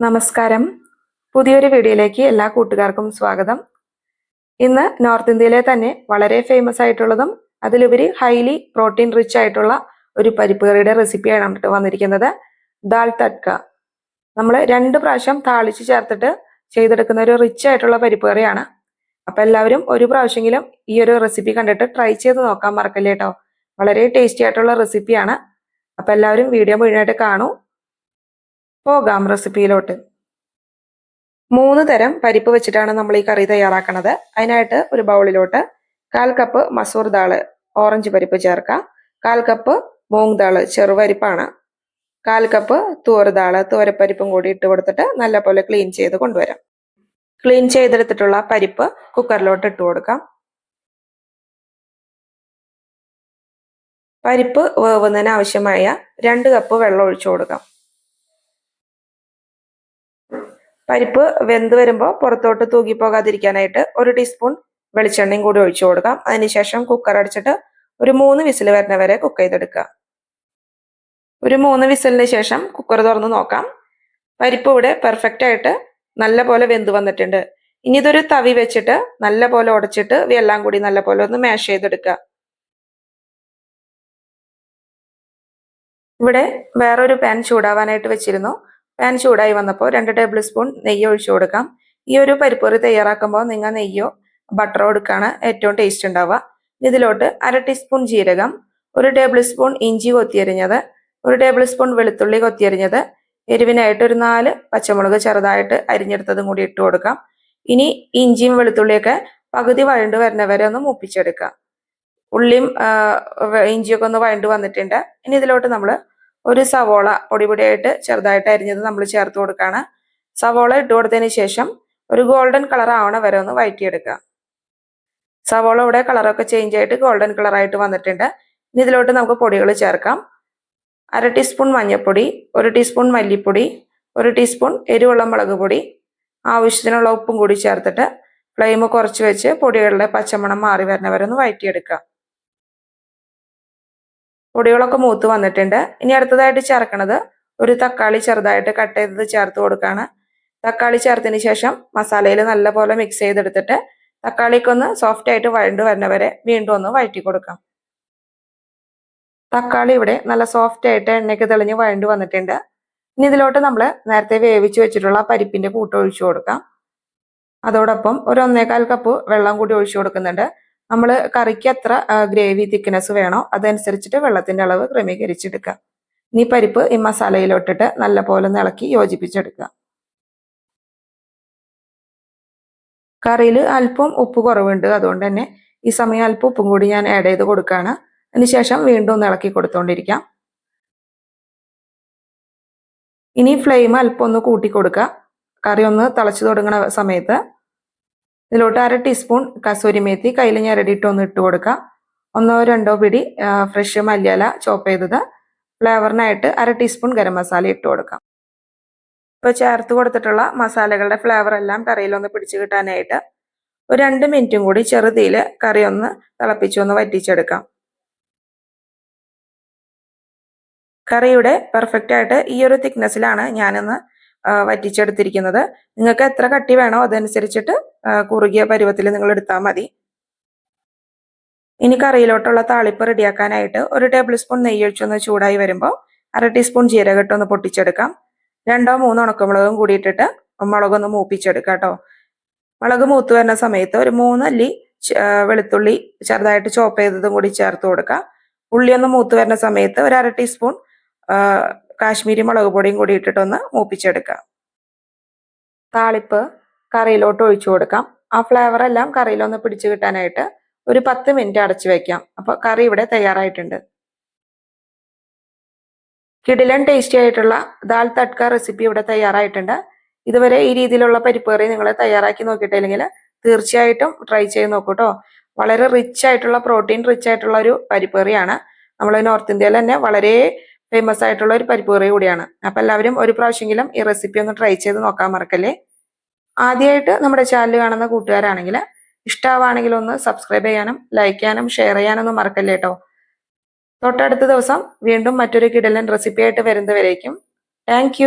നമസ്കാരം. പുതിയൊരു വീഡിയോയിലേക്ക് എല്ലാ കൂട്ടുകാർക്കും സ്വാഗതം. ഇന്ന് നോർത്ത് ഇന്ത്യയിലെ തന്നെ വളരെ ഫേമസ് ആയിട്ടുള്ളതും അതിലുപരി ഹൈലി പ്രോട്ടീൻ റിച്ച് ആയിട്ടുള്ള ഒരു പരിപ്പ് കറിയുടെ റെസിപ്പിയാണ് കേട്ടോ വന്നിരിക്കുന്നത്. ദാൽ തട്ക. നമ്മൾ രണ്ട് പ്രാവശ്യം താളിച്ച് ചേർത്തിട്ട് ചെയ്തെടുക്കുന്ന ഒരു റിച്ച് ആയിട്ടുള്ള പരിപ്പ് കറിയാണ് അപ്പം എല്ലാവരും ഒരു പ്രാവശ്യമെങ്കിലും ഈ ഒരു റെസിപ്പി കണ്ടിട്ട് ട്രൈ ചെയ്ത് നോക്കാൻ മറക്കല്ലേ കേട്ടോ വളരെ ടേസ്റ്റി ആയിട്ടുള്ള റെസിപ്പിയാണ് അപ്പം എല്ലാവരും വീഡിയോ മുഴുവനായിട്ട് കാണൂ. പോകാം റെസിപ്പിയിലോട്ട്. മൂന്ന് തരം പരിപ്പ് വെച്ചിട്ടാണ് നമ്മൾ ഈ കറി തയ്യാറാക്കുന്നത് അതിനായിട്ട് ഒരു ബൗളിലോട്ട് കാൽ കപ്പ് മസൂർ ദാൾ ഓറഞ്ച് പരിപ്പ് ചേർക്കാം. കാൽ കപ്പ് മൂങ് ദാൾ ചെറുപരിപ്പാണ്. കാൽ കപ്പ് തൂർ ദാൾ തൂരപ്പരിപ്പും കൂടി ഇട്ട് കൊടുത്തിട്ട് നല്ലപോലെ ക്ലീൻ ചെയ്ത് കൊണ്ടുവരാം. ക്ലീൻ ചെയ്തെടുത്തിട്ടുള്ള പരിപ്പ് കുക്കറിലോട്ട് ഇട്ട് കൊടുക്കാം. പരിപ്പ് വേവുന്നതിന് ആവശ്യമായ രണ്ട് കപ്പ് വെള്ളം ഒഴിച്ചു കൊടുക്കാം. പരിപ്പ് വെന്ത് വരുമ്പോൾ പുറത്തോട്ട് തൂകിപ്പോകാതിരിക്കാനായിട്ട് ഒരു ടീസ്പൂൺ വെളിച്ചെണ്ണയും കൂടി ഒഴിച്ചു കൊടുക്കാം. അതിനുശേഷം കുക്കർ അടിച്ചിട്ട് ഒരു മൂന്ന് വിസിൽ വരുന്ന വരെ കുക്ക് ചെയ്തെടുക്കുക. ഒരു മൂന്ന് വിസിലിന് ശേഷം കുക്കർ തുറന്ന് നോക്കാം. പരിപ്പ് ഇവിടെ പെർഫെക്റ്റ് ആയിട്ട് നല്ല പോലെ വെന്ത് വന്നിട്ടുണ്ട്. ഇനി ഇതൊരു തവി വെച്ചിട്ട് നല്ല പോലെ ഉടച്ചിട്ട് ഇവയെല്ലാം കൂടി നല്ല പോലെ ഒന്ന് മാഷ് ചെയ്തെടുക്കുക. ഇവിടെ വേറൊരു പാൻ ചൂടാവാനായിട്ട് വെച്ചിരുന്നു. പാൻ ചൂടായി വന്നപ്പോൾ രണ്ട് ടേബിൾ സ്പൂൺ നെയ്യ് ഒഴിച്ചു കൊടുക്കാം. ഈ ഒരു പരിപ്പൊറി തയ്യാറാക്കുമ്പോൾ നിങ്ങൾ നെയ്യോ ബട്ടറോ എടുക്കുകയാണ് ഏറ്റവും ടേസ്റ്റ് ഉണ്ടാവുക. ഇതിലോട്ട് അര ടീസ്പൂൺ ജീരകം ഒരു ടേബിൾ സ്പൂൺ ഇഞ്ചി കൊത്തിയരിഞ്ഞത് ഒരു ടേബിൾ സ്പൂൺ വെളുത്തുള്ളി കൊത്തിയരിഞ്ഞത് എരിവിനായിട്ട് ഒരു നാല് പച്ചമുളക് ചെറുതായിട്ട് അരിഞ്ഞെടുത്തതും കൂടി ഇട്ട് കൊടുക്കാം. ഇനി ഇഞ്ചിയും വെളുത്തുള്ളിയൊക്കെ പകുതി വഴണ്ട് വരുന്നവരെ ഒന്ന് മൂപ്പിച്ചെടുക്കാം ഉള്ളിയും ഇഞ്ചിയൊക്കെ ഒന്ന് വഴണ്ട് വന്നിട്ടുണ്ട്. ഇനി ഇതിലോട്ട് നമ്മൾ ഒരു സവോള പൊടിപൊടിയായിട്ട് ചെറുതായിട്ട് അരിഞ്ഞത് നമ്മൾ ചേർത്ത് കൊടുക്കുകയാണ് സവോള ഇട്ട് കൊടുത്തതിന് ശേഷം ഒരു ഗോൾഡൻ കളർ ആവണ വരെ ഒന്ന് വഴറ്റിയെടുക്കുക. സവോള ഇവിടെ കളറൊക്കെ ചേഞ്ച് ആയിട്ട് ഗോൾഡൻ കളറായിട്ട് വന്നിട്ടുണ്ട്. ഇനി ഇതിലോട്ട് നമുക്ക് പൊടികൾ ചേർക്കാം. അര ടീസ്പൂൺ മഞ്ഞൾപ്പൊടി ഒരു ടീസ്പൂൺ മല്ലിപ്പൊടി ഒരു ടീസ്പൂൺ എരിവുള്ള മുളക് പൊടി ആവശ്യത്തിനുള്ള ഉപ്പും കൂടി ചേർത്തിട്ട് ഫ്ലെയിം കുറച്ച് വെച്ച് പൊടികളുടെ പച്ചമണം മാറി വരുന്നവരെ ഒന്ന് വഴറ്റിയെടുക്കുക. പൊടികളൊക്കെ മൂത്ത് വന്നിട്ടുണ്ട്. ഇനി അടുത്തതായിട്ട് ചേർക്കണത് ഒരു തക്കാളി ചെറുതായിട്ട് കട്ട് ചെയ്തത് ചേർത്ത് കൊടുക്കുകയാണ് തക്കാളി ചേർത്തതിന് ശേഷം മസാലയിൽ നല്ലപോലെ മിക്സ് ചെയ്തെടുത്തിട്ട് തക്കാളിക്കൊന്ന് സോഫ്റ്റ് ആയിട്ട് വഴണ്ട് വരുന്നവരെ വീണ്ടും ഒന്ന് വഴറ്റി കൊടുക്കാം. തക്കാളി ഇവിടെ നല്ല സോഫ്റ്റ് ആയിട്ട് എണ്ണയ്ക്ക് തെളിഞ്ഞ് വഴണ്ട് വന്നിട്ടുണ്ട്. ഇനി ഇതിലോട്ട് നമ്മൾ നേരത്തെ വേവിച്ച് വെച്ചിട്ടുള്ള പരിപ്പിന്റെ കൂട്ട് ഒഴിച്ചു കൊടുക്കാം. അതോടൊപ്പം ഒരു ഒന്നേകാൽ കപ്പ് വെള്ളം കൂടി ഒഴിച്ചു കൊടുക്കുന്നുണ്ട്. നമ്മൾ കറിക്ക് എത്ര ഗ്രേവി തിക്നെസ് വേണോ അതനുസരിച്ചിട്ട് വെള്ളത്തിന്റെ അളവ് ക്രമീകരിച്ചെടുക്കുക. ഇനി പരിപ്പ് ഈ മസാലയിലോട്ടിട്ട് നല്ല പോലെ ഇളക്കി യോജിപ്പിച്ചെടുക്കുക. കറിയിൽ അല്പം ഉപ്പ് കുറവുണ്ട് അതുകൊണ്ട് തന്നെ ഈ സമയം അല്പം ഉപ്പും കൂടി ഞാൻ ആഡ് ചെയ്ത് കൊടുക്കുകയാണ്. അതിനുശേഷം വീണ്ടും ഇളക്കി കൊടുത്തോണ്ടിരിക്കാം. ഇനി ഫ്ലെയിം അല്പം ഒന്ന് കൂട്ടി കൊടുക്കുക. കറി ഒന്ന് തിളച്ചു തുടങ്ങുന്ന സമയത്ത് ഇതിലോട്ട് അര ടീസ്പൂൺ കസൂരി മേത്തി കയ്യിൽ ഞാൻ റെഡിയിട്ട് ഒന്ന് ഇട്ട് കൊടുക്കാം. ഒന്നോ രണ്ടോ പിടി ഫ്രഷ് മല്ലിയില ചോപ്പ് ചെയ്തത്. ഫ്ലേവറിനായിട്ട് അര ടീസ്പൂൺ ഗരം മസാല ഇട്ട് കൊടുക്കാം. ഇപ്പൊ ചേർത്ത് കൊടുത്തിട്ടുള്ള മസാലകളുടെ ഫ്ലേവർ എല്ലാം കറിയിലൊന്ന് പിടിച്ചു കിട്ടാനായിട്ട് ഒരു രണ്ട് മിനിറ്റും കൂടി ചെറുതീയിൽ കറി ഒന്ന് തിളപ്പിച്ചു ഒന്ന് വറ്റിച്ചെടുക്കാം. കറിയുടെ പെർഫെക്റ്റ് ആയിട്ട് ഈ ഒരു തിക്നെസ്സിലാണ് ഞാനിന്ന് വറ്റിച്ചെടുത്തിരിക്കുന്നത്. നിങ്ങൾക്ക് എത്ര കട്ടി വേണോ അതനുസരിച്ചിട്ട് കുറുകിയ പരുവത്തിൽ നിങ്ങൾ എടുത്താൽ മതി. ഇനി കറിയിലോട്ടുള്ള താളിപ്പ് റെഡിയാക്കാനായിട്ട് ഒരു ടേബിൾ സ്പൂൺ നെയ്യ് ഒഴിച്ചൊന്ന് ചൂടായി വരുമ്പോൾ അര ടീസ്പൂൺ ജീരകട്ട് ഒന്ന് പൊട്ടിച്ചെടുക്കാം. രണ്ടോ മൂന്നോ ഉണക്കമുളകും കൂടിയിട്ടിട്ട് മുളകൊന്ന് മൂപ്പിച്ചെടുക്കാം കേട്ടോ. മുളക് മൂത്ത് വരുന്ന സമയത്ത് ഒരു മൂന്നല്ലി വെളുത്തുള്ളി ചെറുതായിട്ട് ചോപ്പ് ചെയ്തതും കൂടി ചേർത്ത് കൊടുക്കാം. ഉള്ളി ഒന്ന് മൂത്ത് വരുന്ന സമയത്ത് ഒരു അര ടീസ്പൂൺ കാശ്മീരി മുളക് പൊടിയും കൂടി ഇട്ടിട്ടൊന്ന് മൂപ്പിച്ചെടുക്കാം. താളിപ്പ് കറിയിലോട്ട് ഒഴിച്ചു കൊടുക്കാം. ആ ഫ്ലേവർ എല്ലാം കറിയിലൊന്ന് പിടിച്ചു കിട്ടാനായിട്ട് ഒരു പത്ത് മിനിറ്റ് അടച്ചു വെക്കാം. അപ്പൊ കറി ഇവിടെ തയ്യാറായിട്ടുണ്ട്. കിടിലൻ ടേസ്റ്റി ആയിട്ടുള്ള ദാൽ തട്ക റെസിപ്പി ഇവിടെ തയ്യാറായിട്ടുണ്ട്. ഇതുവരെ ഈ രീതിയിലുള്ള പരിപ്പ് കറി നിങ്ങൾ തയ്യാറാക്കി നോക്കിയിട്ടില്ലെങ്കിൽ തീർച്ചയായിട്ടും ട്രൈ ചെയ്ത് നോക്കൂ കേട്ടോ വളരെ റിച്ച് ആയിട്ടുള്ള പ്രോട്ടീൻ റിച്ച് ആയിട്ടുള്ള ഒരു പരിപ്പ് കറിയാണ്. നമ്മൾ നോർത്ത് ഇന്ത്യയിൽ തന്നെ വളരെ ഫേമസ് ആയിട്ടുള്ള ഒരു പരിപ്പ് കറി കൂടിയാണ്. അപ്പൊ എല്ലാവരും ഒരു പ്രാവശ്യമെങ്കിലും ഈ റെസിപ്പി ഒന്ന് ട്രൈ ചെയ്ത് നോക്കാൻ മറക്കല്ലേ? ആദ്യമായിട്ട് നമ്മുടെ ചാനൽ കാണുന്ന കൂട്ടുകാരാണെങ്കിൽ ഇഷ്ടമാവാണെങ്കിൽ ഒന്ന് സബ്സ്ക്രൈബ് ചെയ്യാനും ലൈക്ക് ചെയ്യാനും ഷെയർ ചെയ്യാനൊന്നും മറക്കല്ലേ കേട്ടോ തൊട്ടടുത്ത ദിവസം വീണ്ടും മറ്റൊരു കിടലൻ റെസിപ്പി ആയിട്ട് വരുന്നവരേക്കും. താങ്ക്